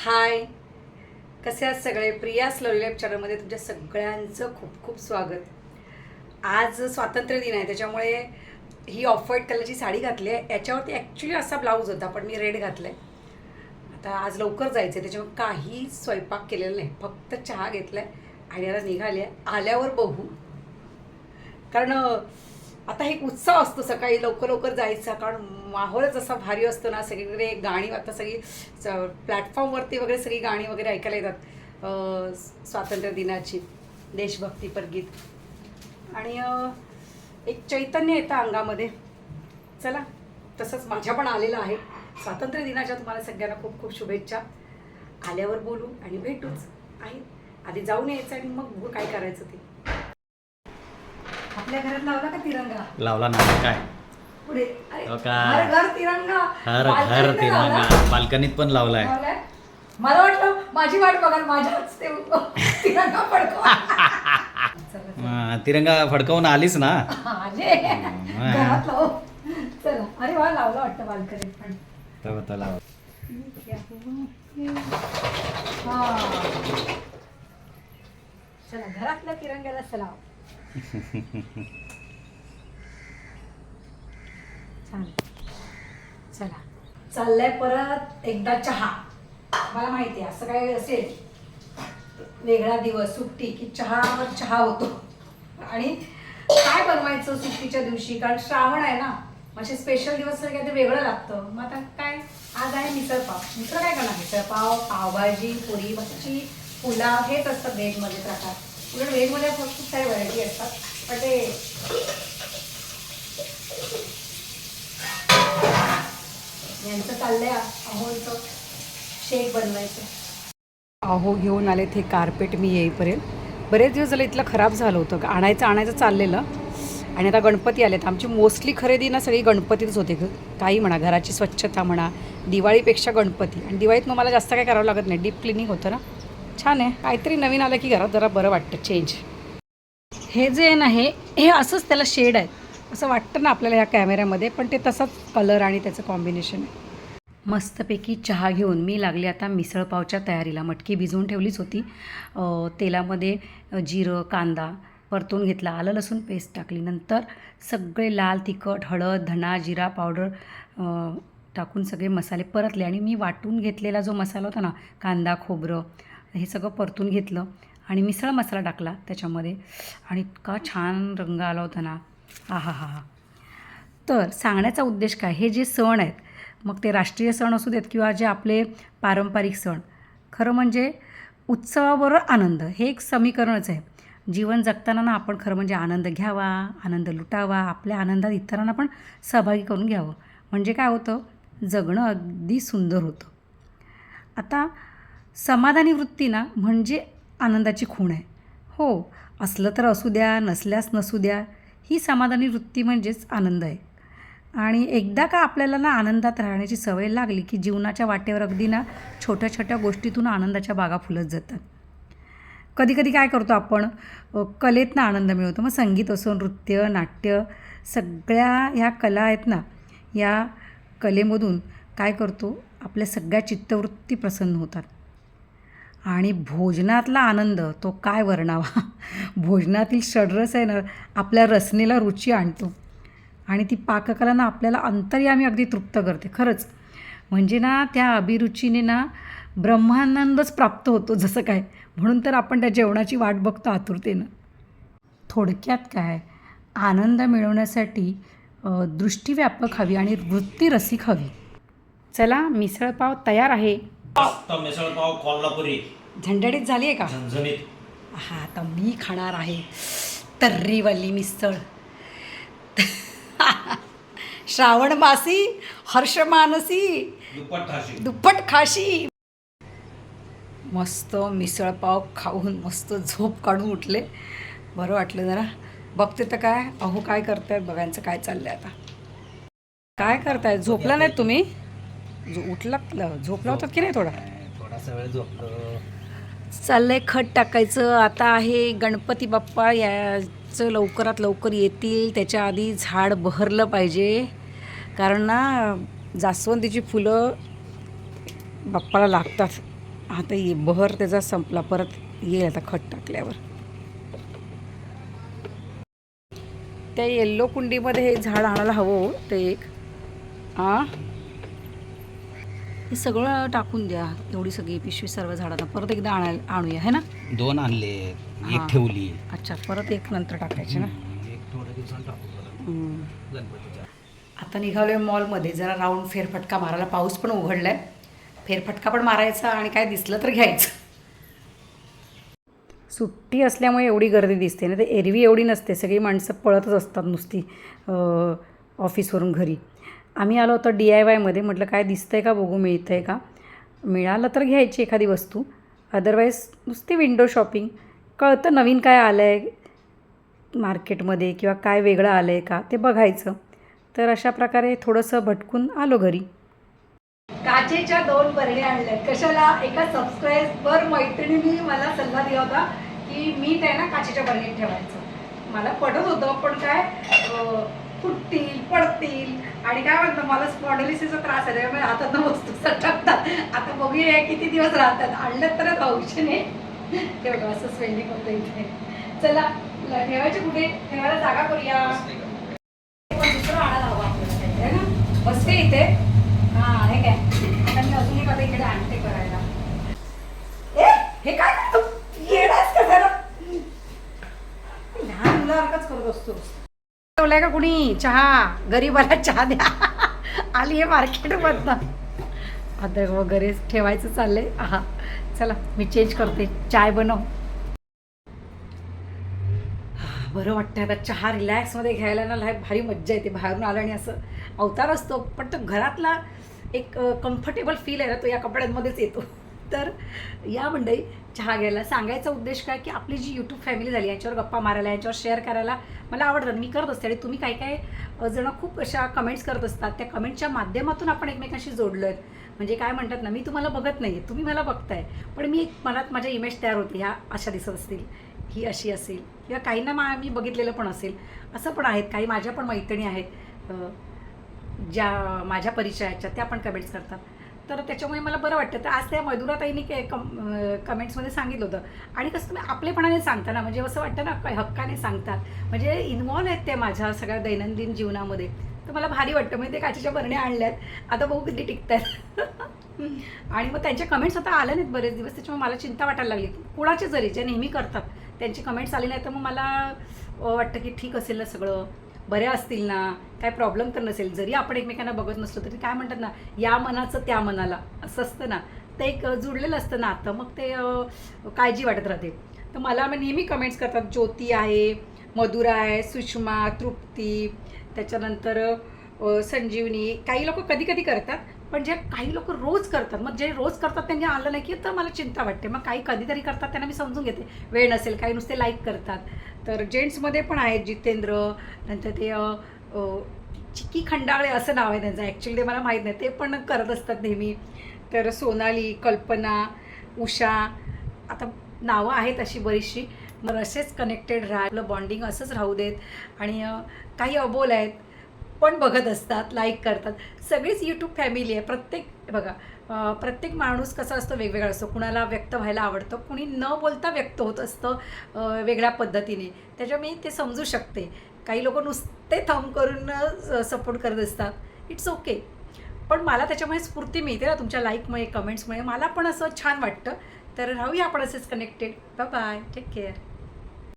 हाय. कसे आहात सगळे? प्रिया स्लोली चॅनलमध्ये तुमच्या सगळ्यांचं खूप खूप स्वागत. आज स्वातंत्र्य दिन आहे त्याच्यामुळे ही ऑफ व्हाईट कलरची साडी घातली आहे. याच्यावरती ॲक्च्युली असा ब्लाऊज होता पण मी रेड घातला आहे आता आज लवकर जायचं आहे त्याच्यामुळे काही स्वयंपाक केलेला नाही. फक्त चहा घेतला आहे आणि आता निघाली आहे. आल्यावर बघू. कारण आता एक उत्साह असतो सकाळी लवकर लवकर जायचा कारण माहोलच असा भारी असतो ना सगळीकडे गाणी आता सगळी स- प्लॅटफॉर्मवरती वगैरे सगळी गाणी वगैरे ऐकायला येतात. स्वातंत्र्य दिनाची देशभक्तीपर गीत. आणि एक चैतन्य येतं अंगामध्ये. चला तसंच माझ्या पण आलेलं आहे. स्वातंत्र्य दिनाच्या तुम्हाला सगळ्यांना खूप खूप शुभेच्छा. आल्यावर बोलू आणि भेटूच. आहे. आधी जाऊन यायचं आणि मग काय करायचं ते. आपल्या घरात लावला का तिरंगा? लावला ना काय? पुढे. अरे, हो का? हर घर तिरंगा. हर बाल्कनीत घर नाही लावला? तिरंगा बाल्कनीत पण लावलाय. लावलाय? मला वाटलं माझी वाट बघा माझ्याच ते तिरंगा पडको चला, हा, तिरंगा फडकवून आलीच ना? चला. आले. घरात लाव चला. अरे वा लावला वाटतं बाल्कनीत पण. तर लाव. हा. चला घरातल्या तिरंग्याला चला छान चला. चाललंय परत एकदा चहा. मला माहिती आहे असं काय असेल वेगळा दिवस सुट्टी की चहावर चहा होतो. आणि काय बनवायचं सुट्टीच्या दिवशी? कारण श्रावण आहे ना असे स्पेशल दिवस काय ते वेगळं लागतं. मग आता काय? आज आहे मिसळपाव मिसळ काय करणार? मिसळपाव पावभाजी पुरी भाजी पुलाव हेच असतं व्हेजमध्ये प्रकार. उलट व्हेजमध्ये खूप सारे व्हरायटी असतात. पण ते यांचं चाललंय अहोचं शेक बनवायचं. अहो घेऊन आले ते कार्पेट मी येईपर्यंत. बरेच दिवस झाले इथलं खराब झालं होतं. आणायचं आणायचं चाललेलं. आणि आता गणपती आलेत. आमची मोस्टली खरेदी ना सगळी गणपतीच होते ग. काही म्हणा घराची स्वच्छता म्हणा दिवाळीपेक्षा गणपती. आणि दिवाळीत मग मला जास्त काय करावं लागत नाही. डीप क्लिनिंग होतं ना. छान आहे. काहीतरी नवीन आलं की घरात जरा बरं वाटतं चेंज हे जे आहे ना हे हे असंच त्याला शेड आहे असं वाटतं ना आपल्याला ह्या कॅमेऱ्यामध्ये पण ते तसाच कलर आणि त्याचं कॉम्बिनेशन आहे. मस्तपैकी चहा घेऊन मी लागले आता मिसळपावच्या तयारीला. मटकी भिजवून ठेवलीच होती. तेलामध्ये जिरं कांदा परतून घेतला. आलं लसूण पेस्ट टाकली. नंतर सगळे लाल तिखट हळद धणा जिरा पावडर टाकून सगळे मसाले परतले. आणि मी वाटून घेतलेला जो मसाला होता ना कांदा खोबरं हे सगळं परतून घेतलं आणि मिसळ मसाला टाकला त्याच्यामध्ये. आणि इतका छान रंग आला होता ना. हा हा हा. हा तर सांगण्याचा उद्देश काय? हे जे सण आहेत मग ते राष्ट्रीय सण असू देत किंवा जे आपले पारंपरिक सण खरं म्हणजे उत्सवाबरोबर आनंद. हे एक समीकरणच आहे. जीवन जगताना ना आपण खरं म्हणजे आनंद घ्यावा आनंद लुटावा आपल्या आनंदात इतरांना पण सहभागी करून घ्यावं. म्हणजे काय होतं? जगणं अगदी सुंदर होतं. आता समाधानी वृत्ती ना म्हणजे आनंदाची खूण आहे. हो असलं तर असू द्या नसल्यास नसू द्या ही समाधानी वृत्ती म्हणजेच आनंद आहे. आणि एकदा का आपल्याला ना आनंदात राहण्याची सवय लागली की जीवनाच्या वाटेवर अगदी ना छोट्या छोट्या गोष्टीतून आनंदाच्या बागा फुलत जातात. कधी कधी काय करतो आपण कलेत कलेतनं आनंद मिळवतो. मग संगीत असो नृत्य नाट्य सगळ्या ह्या कला आहेत ना या कलेमधून काय करतो आपल्या सगळ्या चित्तवृत्ती प्रसन्न होतात. आणि भोजनातला आनंद तो काय वर्णावा? भोजनातील षडरस आहे ना आपल्या रचनेला रुची आणतो. आणि ती पाककला ना आपल्याला अंतर्यामी अगदी तृप्त करते खरंच. म्हणजे ना त्या अभिरुचीने ना ब्रह्मानंदच प्राप्त होतो जसं काय. म्हणून तर आपण त्या जेवणाची वाट बघतो आतुरतेनं. थोडक्यात काय आनंद मिळवण्यासाठी दृष्टीव्यापक हवी आणि वृत्ती रसिक हवी. चला मिसळपाव तयार आहे. मस्त मिसळपाव कोल्हापुरी. झाली आहे का? झणझणीत. हा आता मी खाणार आहे. तर्रीवाली मिसळ. श्रावण मासी हर्षमानसी दुप्पट ठाशी दुप्पट खाशी. मस्त मिसळपाव खाऊन मस्त झोप काढून उठले. बरं वाटलं जरा. बघते तर काय अहो काय करतायत बघायचं काय चाललंय आता. काय करताय झोपला नाहीत तुम्ही? झो उठलात झोपला होतात की नाही थोडा? थोडासा वेळ झोपलो. चाललंय खत टाकायचं. आता आहे गणपती बाप्पा याचं लवकरात लवकर येतील. त्याच्या आधी झाड बहरलं पाहिजे. कारण ना जास्वंदीची फुलं बाप्पाला लागतात. आता ये बहर त्याचा संपला. परत येईल आता खत टाकल्यावर. त्या येल्लो कुंडीमध्ये हे झाड आणायला हवं हो, ते एक. आ? हे सगळं टाकून द्या. एवढी सगळी पिशवी सर्व झाडांना. परत एकदा आणायला आणूया है ना? दोन आणले हा. एक ठेवली. अच्छा परत एक नंतर टाकायचे ना? हम्म. आता निघालोय मॉलमध्ये. जरा राऊंड फेरफटका मारायला पाऊस पण उघडलाय. फेरफटका पण मारायचा आणि काय दिसलं तर घ्यायचं. सुट्टी असल्यामुळे एवढी गर्दी दिसते ना. ते एरवी एवढी नसते. सगळी माणसं पळतच असतात नुसती. अं, ऑफिसवरून घरी. आम्ही आलो होतो डी आय वायमध्ये म्हटलं काय दिसतं आहे का? बघू मिळतं आहे का? मिळालं तर घ्यायची एखादी वस्तू. अदरवाईज नुसती विंडो शॉपिंग कळतं नवीन काय आलं आहे मार्केटमध्ये किंवा काय वेगळं आलं आहे का? ते बघायचं. तर अशा प्रकारे थोडंसं भटकून आलो घरी. काचेच्या दोन बरणे आणल्या कशाला? एका सबस्क्राईबर मैत्रिणीने मला सल्ला दिला होता की मी त्यांना काचेच्या बरणीत ठेवायचं. मला पडत होतं पण काय फुटतील पडतील. आणि काय म्हणतं मला स्पॉडलिसीचा त्रास आहे त्यामुळे हातात वस्तू सटकतात आता बघूया किती दिवस राहतात. आणलं तर नाही ते बघा असं स्वेलिंग होतं इथे. चला ठेवायचे कुठे? ठेवायला जागा करूया. पण दुसरं आणायला हवं आपल्याला ना? बसते इथे. हा हे काय? आता मी अजून एक आता इकडे आणते करायला. ए हे काय करतो? येडाच का जरा? लहान मुलासारखंच करत असतो ठेवलाय का कुणी? चहा. गरीबाला चहा द्या. आली आहे मार्केटमधनं. अद्रक वगैरे ठेवायचं चाललंय. हा. चला मी चेंज करते. चाय बनव. बरं वाटतं आता चहा रिलॅक्समध्ये घ्यायला ना लाय भारी मज्जा येते. बाहेरून आलं आणि असं अवतार असतो. पण तो घरातला एक कम्फर्टेबल फील आहे ना तो या कपड्यांमध्येच येतो. तर या मंडळी चहा घ्यायला. सांगायचा उद्देश काय की आपली जी यूट्यूब फॅमिली झाली याच्यावर गप्पा मारायला याच्यावर शेअर करायला मला आवडतात. मी करत असते आणि तुम्ही काय काय जणं खूप अशा कमेंट्स करत असतात. त्या कमेंटच्या माध्यमातून आपण एकमेकांशी जोडलो आहेत म्हणजे काय म्हणतात ना मी तुम्हाला बघत नाही तुम्ही मला बघताय. पण मी एक मनात माझ्या इमेज तयार होते ह्या अशा दिसत असतील ही अशी असेल. किंवा काहींना मा मी बघितलेलं पण असेल. असं पण आहेत काही माझ्या पण मैत्रिणी आहेत. ज्या माझ्या परिचयाच्या त्या पण कमेंट्स करतात. तर त्याच्यामुळे मला बरं वाटतं. तर आज त्या मधुराताईंनी के कम कमेंट्समध्ये सांगितलं होतं. आणि कसं तुम्ही आपलेपणाने सांगता ना म्हणजे असं वाटतं ना काय हक्काने सांगतात. म्हणजे इन्वॉल्व आहेत ते माझ्या सगळ्या दैनंदिन जीवनामध्ये. तर मला भारी वाटतं. मी ते काचेच्या बरण्या आणल्यात. आता बघू किती टिकतात. आणि मग त्यांच्या कमेंट्स आता आल्या नाहीत बरेच दिवस. त्याच्यामुळे मला चिंता वाटायला लागली. कुणाचे जरी जे नेहमी करतात त्यांची कमेंट्स आली नाही तर मग मला वाटतं की ठीक असेल ना सगळं. बऱ्या असतील ना? काय प्रॉब्लेम तर नसेल. जरी आपण एकमेकांना बघत नसलो तरी काय म्हणतात ना या मनाचं त्या मनाला. असं असतं ना. ते एक जुळलेलं असतं आता मग ते काळजी वाटत राहते. तर मला नेहमी कमेंट्स करतात ज्योती आहे मधुरा आहे सुषमा तृप्ती त्याच्यानंतर संजीवनी. काही लोक कधी कधी करतात पण जे काही लोक रोज करतात मग जे रोज करतात त्यांनी आलं नाही की तर मला चिंता वाटते. मग काही कधीतरी करतात त्यांना मी समजून घेते. वेळ नसेल काही नुसते लाईक करतात. तर जेंट्समध्ये पण आहेत जितेंद्र नंतर ते चिक्की खंडाळे असं नाव आहे त्यांचं. ॲक्च्युली ते मला माहीत नाही. ते पण करत असतात नेहमी. तर सोनाली कल्पना उषा आता नावं आहेत अशी बरीचशी. मग असेच कनेक्टेड राहा आपलं बॉन्डिंग असंच राहू देत. आणि काही अबोल आहेत पण बघत असतात लाईक करतात. सगळीच यूट्यूब फॅमिली आहे. प्रत्येक बघा प्रत्येक माणूस कसा असतो वेगवेगळा असतो. कुणाला व्यक्त व्हायला आवडतं कुणी न बोलता व्यक्त होत असतं वेगळ्या पद्धतीने. त्याच्यामुळे मी ते समजू शकते. काही लोक नुसते थंब करून सपोर्ट करत असतात. इट्स ओके पण मला त्याच्यामुळे स्फूर्ती मिळते ना तुमच्या लाईकमुळे कमेंट्समुळे मला पण असं छान वाटतं. तर राहूया आपण असेच connected bye bye take care